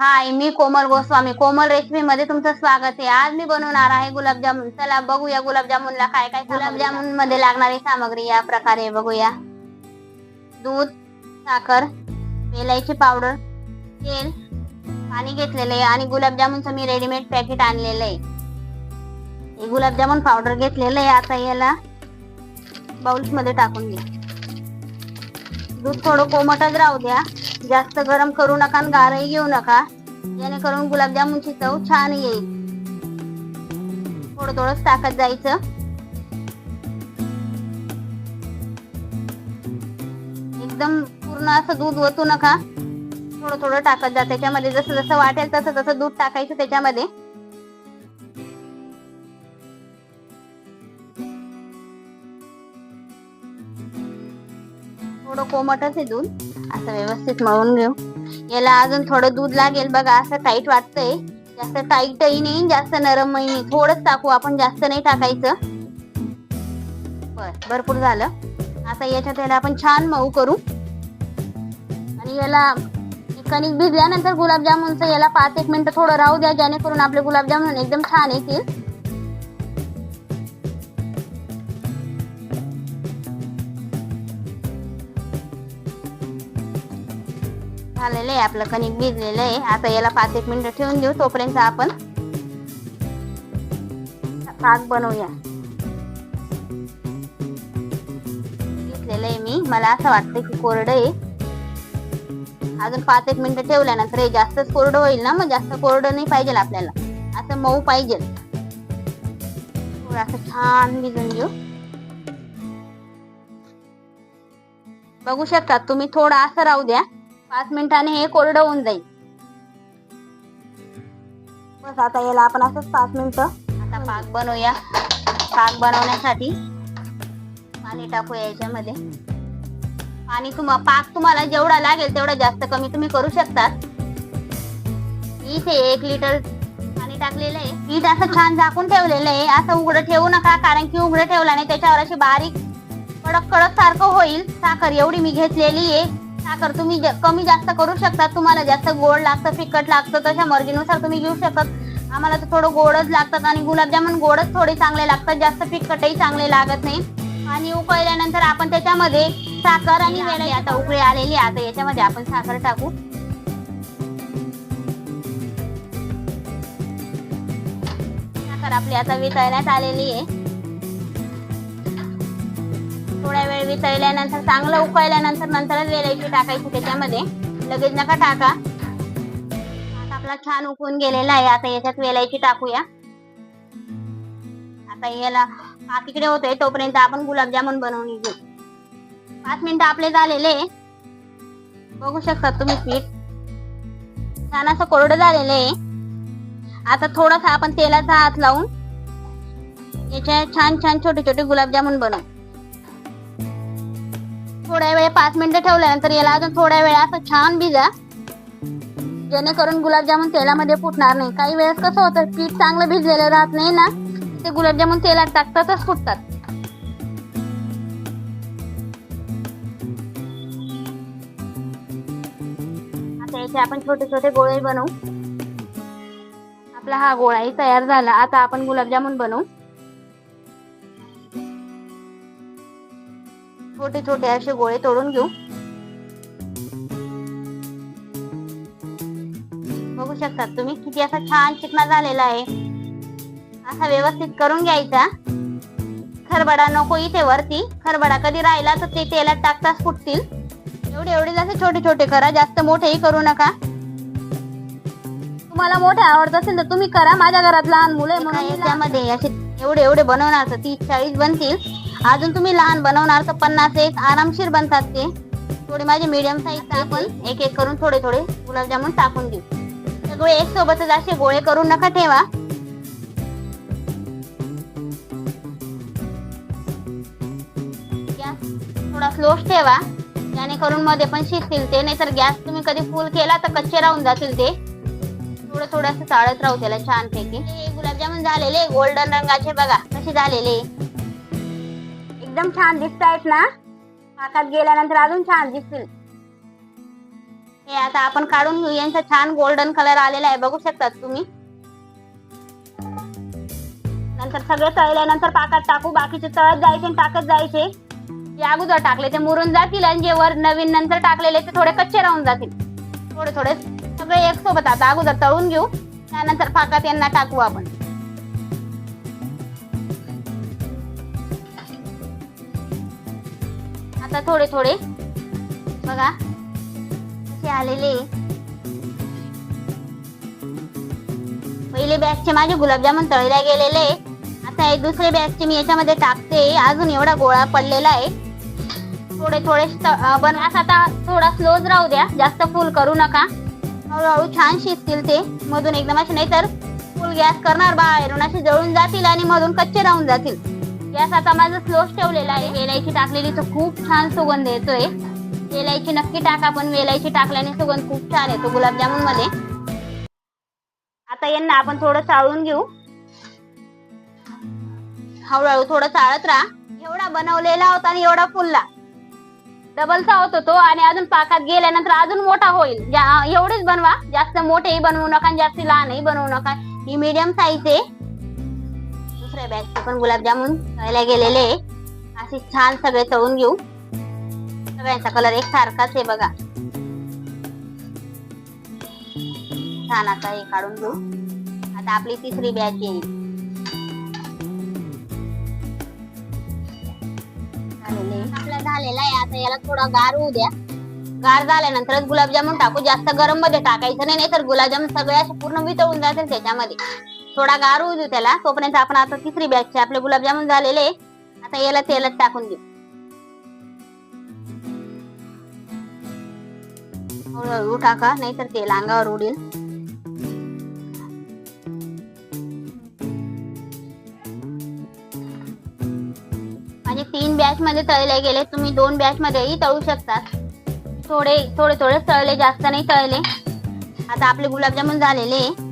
हाय मी कोमल गोस्वामी. कोमल recipe मध्ये तुमचं स्वागत आहे. आज मी बनवणार आहे गुलाबजामुन चला बघूया गुलाबजामुनला काय काय गुलाबजामुनमध्ये लागणारी सामग्री या प्रकारे बघूया. दूध साखर वेलायची पावडर तेल पाणी घेतलेलं आहे आणि गुलाबजामुनचं मी रेडीमेड पॅकेट आणलेलं आहे. हे गुलाबजामुन पावडर घेतलेलं आहे. आता याला बाउल्समध्ये टाकून घे दूध थोडं कोमटच राहू द्या. जास्त गरम करू नका आणि गारही घेऊ नका. जेणेकरून गुलाबजामुनची चव छान येईल. थोडं थोडं टाकत जायचं एकदम पूर्ण असं दूध ओतू नका. थोडं थोडं टाकत जा त्याच्यामध्ये जसं जसं वाटेल तसं तसं दूध टाकायचं त्याच्यामध्ये. थोडं कोमटच आहे दूध. असं व्यवस्थित मळून घेऊ. याला अजून थोडं दूध लागेल बघा असं टाईट वाटतंय. जास्त टाईटही नाही जास्त नरमही नाही. थोडंच टाकू आपण जास्त नाही टाकायचं. बर भरपूर झालं. आता याच्यात याला आपण छान मऊ करू. आणि याला कणिक भिजल्यानंतर गुलाबजामुनचं याला पाच एक मिनिटं थोडं राहू द्या जेणेकरून आपले गुलाबजामुन एकदम छान येतील. झालेलं आहे आपलं कणिक भिजलेलं आहे. आता याला पाच एक मिनिटं ठेवून देऊ तोपर्यंत आपण पाक बनवूया. घेतलेलं आहे मी. मला असं वाटतं की कोरडं आहे. अजून पाच एक मिनिटं ठेवल्यानंतर हे जास्तच कोरडं होईल ना मग जास्त कोरडं नाही पाहिजे आपल्याला. असं मऊ पाहिजे. असं छान भिजून घेऊ. बघू शकता तुम्ही थोडं असं राहू द्या. पाच मिनिटाने हे कोरडं होऊन जाईल. बस आता याला आपण असंच पाच मिनिटं. आता पाक बनवूया. पाक बनवण्यासाठी पाणी टाकूया याच्यामध्ये. पाणी तुम्हा पाक तुम्हाला जेवढा लागेल तेवढा जास्त कमी तुम्ही करू शकतात. इथे एक लिटर पाणी टाकलेलं आहे. पीठ असं छान झाकून ठेवलेलं आहे. असं उघडं ठेवू नका कारण की उघडं ठेवल्याने त्याच्यावर अशी बारीक कडक कडक सारखं होईल. साखर एवढी मी घेतलेली आहे. साखर तुम्ही ज- कमी जास्त करू शकता. तुम्हाला जास्त गोड लागतं फिकट लागतं तशा मर्जीनुसार तुम्ही घेऊ शकतात आम्हाला तर थोडं गोडच लागतात आणि गुलाबजामुन गोडच थोडे चांगले लागतात जास्त फिकटही चांगले लागत नाही. आणि उकळल्यानंतर आपण त्याच्यामध्ये साखर आणि वेळ आता उकळी आलेली आहे. आता याच्यामध्ये आपण साखर टाकू. साखर आपली आता वितळण्यात आलेली आहे. वेळ वितळल्यानंतर चांगलं उकळल्यानंतर नंतरच वेलायची टाकायची त्याच्यामध्ये. लगेच नका टाका. आता आपला छान उकळून गेलेला आहे. आता याच्यात वेलायची टाकूया. आता याला पाक इकडे होतोय. तोपर्यंत आपण गुलाबजामुन बनवून घेऊ. पाच मिनिटं आपले झालेले. बघू शकता तुम्ही पीठ. छान असं कोरडं झालेलं आहे. आता थोडासा आपण तेलाचा हात लावून याच्या छान छान छोटे छोटे गुलाबजामुन बनवू. थोड्या वेळ पाच मिनिटं ठेवल्यानंतर याला अजून थोड्या वेळ असं छान भिजा. जेणेकरून गुलाबजामुन तेलामध्ये फुटणार नाही. काही वेळेस कसं होतं पीठ चांगलं भिजलेलं राहत नाही ना ते गुलाबजामुन तेलात टाकतातच फुटतात. आता याचे आपण छोटे छोटे गोळे बनवू. आपला हा गोळाही तयार झाला. आता आपण गुलाबजामुन बनवू. छोटे छोटे असे गोळे तोडून घेऊ. बघू शकता तुम्ही किती असा छान चिकना झालेला आहे. असा व्यवस्थित करून घ्यायचा. खरबडा नको इथे वरती. खरबडा कधी राहिला तर ते तेलात टाकताच फुटतील. एवढे एवढे जसे छोटे छोटे करा जास्त मोठेही करू नका. तुम्हाला मोठे आवडत असेल तर तुम्ही करा. माझ्या घरात लहान मुलं म्हणून याच्यामध्ये असे एवढे एवढे बनवणार तर तीस चाळीस बनतील. अजून तुम्ही लहान बनवणार तर पन्नास एक आरामशीर बनतात ते. थोडे माझे मीडियम साईज आपण एक एक करून थोडे थोडे गुलाबजामुन टाकून देऊ. सगळे एक सोबतच असे गोळे करून नका ठेवा. गॅस थोडा स्लोच ठेवा. जेणेकरून मध्ये पण शिजतील ते. नाहीतर गॅस तुम्ही कधी फुल केला तर कच्चे राहून जातील ते. थोडं थोडं चाळत राहू त्याला छान पैकी गुलाबजामुन झालेले गोल्डन रंगाचे बघा कसे झालेले. एकदम छान दिसत आहेत ना? पाकात गेल्यानंतर अजून छान दिसतील. हे आता आपण काढून घेऊ. यांचा छान गोल्डन कलर आलेला आहे. बघू शकतात तुम्ही? नंतर सगळे तळल्यानंतर पाकात टाकू. बाकीचे तळत जायचे आणि टाकत जायचे. जे अगोदर टाकले ते मुरून जातील आणि जे वर नवीन नंतर टाकलेले ते थोडे कच्चे राहून जातील. थोडे थोडे सगळे एक सोबत आता अगोदर तळून घेऊ. त्यानंतर पाकात यांना टाकू आपण. आता थोडे थोडे. बघा. असे आलेले. पहिले बॅगचे माझे गुलाबजामुन तळल्या गेलेले. आता हे दुसरे बॅगचे मी याच्यामध्ये टाकते. अजून एवढा गोळा पडलेला आहे. थोडे थोडे बनवास आता थोडा स्लोज राहू द्या. जास्त फुल करू नका. हळूहळू छान शिजतील ते. मधून एकदम असे नाही तर फुल गॅस करणार बाहेरून. असे जळून जातील आणि मधून कच्चे राहून जातील. गॅस आता माझा स्लोच ठेवलेला आहे. वेलायची टाकलेली तर खूप छान सुगंध येतोय. वेलायची नक्की टाका पण वेलायची टाकल्याने सुगंध खूप छान येतो गुलाबजामुनमध्ये आता यांना आपण थोडं चाळून घेऊ. हळूहळू थोडं चाळत राहा. एवढा बनवलेला होता आणि एवढा फुलला. डबलचा होतो तो आणि अजून पाकात गेल्यानंतर अजून मोठा होईल. एवढेच बनवा. जास्त मोठेही बनवू नका आणि जास्त लहानही बनवू नका. ही मीडियम साईज आहे. दुसऱ्या बॅगचे पण गुलाबजामुन तळायला गेलेले असे छान सगळे तळून घेऊ. सगळ्यांचा कलर एक सारखाच आहे बघा. छान आता हे काढून घेऊ. आता आपली तिसरी बॅच येईल. आहे. आपला झालेला आहे. आता याला थोडा गार होऊ द्या. गार झाल्यानंतरच गुलाबजामुन टाकू. जास्त गरममध्ये टाकायचं नाही. तर गुलाबजामुन सगळे असे पूर्ण वितळून जातील त्याच्यामध्ये. थोडा गार होऊ देऊ त्याला. तोपर्यंत आपण आता तिसरी बॅच आपले गुलाबजामुन झालेले आता याला तेलात टाकून देऊ. हळूहळू टाका नाहीतर तेल अंगावर उडेल. माझे तीन बॅच मध्ये तळले गेले. तुम्ही दोन बॅच मध्येही तळू शकता. थोडे थोडे थोडे तळले. जास्त नाही तळले. आता आपले गुलाबजामुन झालेले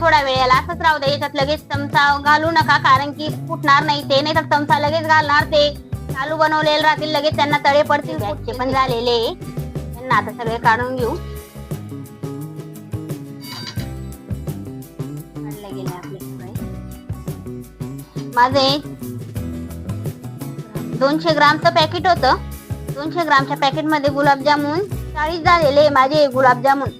थोडा वेळ याला. असंच राहू द्या याच्यात लगेच चमचा घालू नका कारण की फुटणार नाही ते. नाही तर चमचा लगेच घालणार ते. चालू बनवलेले राहतील लगेच त्यांना तळे पडतील. बॅचचे पण झालेले. त्यांना आता सगळे काढून घेऊ. माझे दोनशे ग्रामचं पॅकेट होतं. दोनशे ग्रामच्या पॅकेटमध्ये गुलाबजामुन चाळीस झालेले. माझे गुलाबजामुन.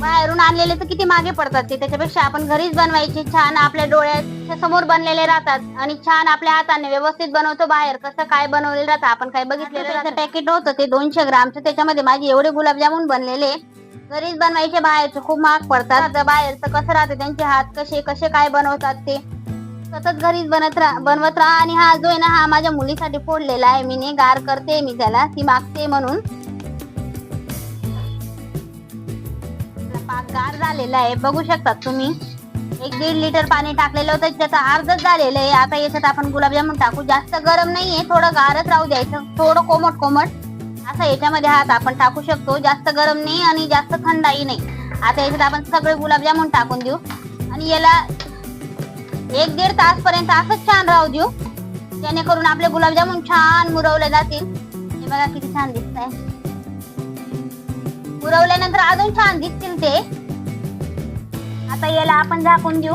बाहेरून आणलेले तर किती मागे पडतात ते. त्याच्यापेक्षा आपण घरीच बनवायचे छान आपल्या डोळ्याच्या समोर बनलेले राहतात आणि छान आपल्या हाताने व्यवस्थित बनवतो बाहेर. कसं काय बनवलेलं राहतं आपण काय बघितलेलं पॅकेट होतं ते दोनशे ग्रामचं त्याच्यामध्ये माझे एवढे गुलाबजामुन बनलेले. घरीच बनवायचे बाहेरचे खूप महाग पडतात. आता बाहेरचं कसं राहते त्यांचे हात कसे कसे काय बनवतात ते. सतत घरीच बनत राहा बनवत राहा. आणि हा जो आहे ना हा माझ्या मुलीसाठी फोडलेला आहे. मी ने गार करते मी त्याला ती मागते म्हणून. गार झालेला आहे. बघू शकतात तुम्ही. एक दीड लिटर पाणी टाकलेलं होतं. त्याचं अर्धच झालेलं आहे. आता याच्यात आपण गुलाबजामुन टाकू. जास्त गरम नाहीये. थोडं गारच राहू द्यायचं. थोडं कोमट कोमट. असं याच्यामध्ये हात आपण टाकू शकतो. जास्त गरम नाही आणि जास्त थंडाही नाही. आता याच्यात आपण सगळे गुलाबजामुन टाकून देऊ. आणि याला एक दीड तास पर्यंत असंच छान राहू देऊ. जेणेकरून आपले गुलाबजामुन छान मुरवले जातील. हे बघा किती छान दिसत आहे मुरवल्यानंतर अजून छान दिसतील ते. आता याला आपण झाकून देऊ.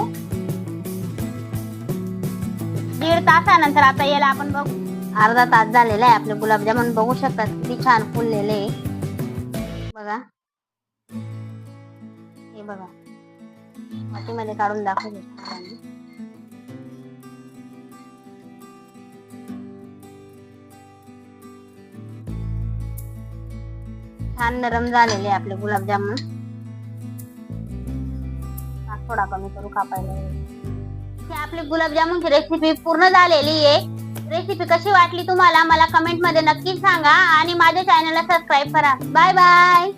दीड तासानंतर आता याला आपण बघू. अर्धा तास झालेला आहे आपले गुलाबजामुन. बघू शकतात किती छान फुललेले बघा. हे बघा. वाटीमध्ये काढून दाखवू छान नरम झालेले आपले गुलाबजामुन. थोडा कमी करू कापायला आपली गुलाबजामुनची रेसिपी पूर्ण झालेली आहे. रेसिपी कशी वाटली तुम्हाला? मला कमेंटमध्ये नक्की सांगा आणि माझ्या चॅनलला सबस्क्राईब करा. Bye bye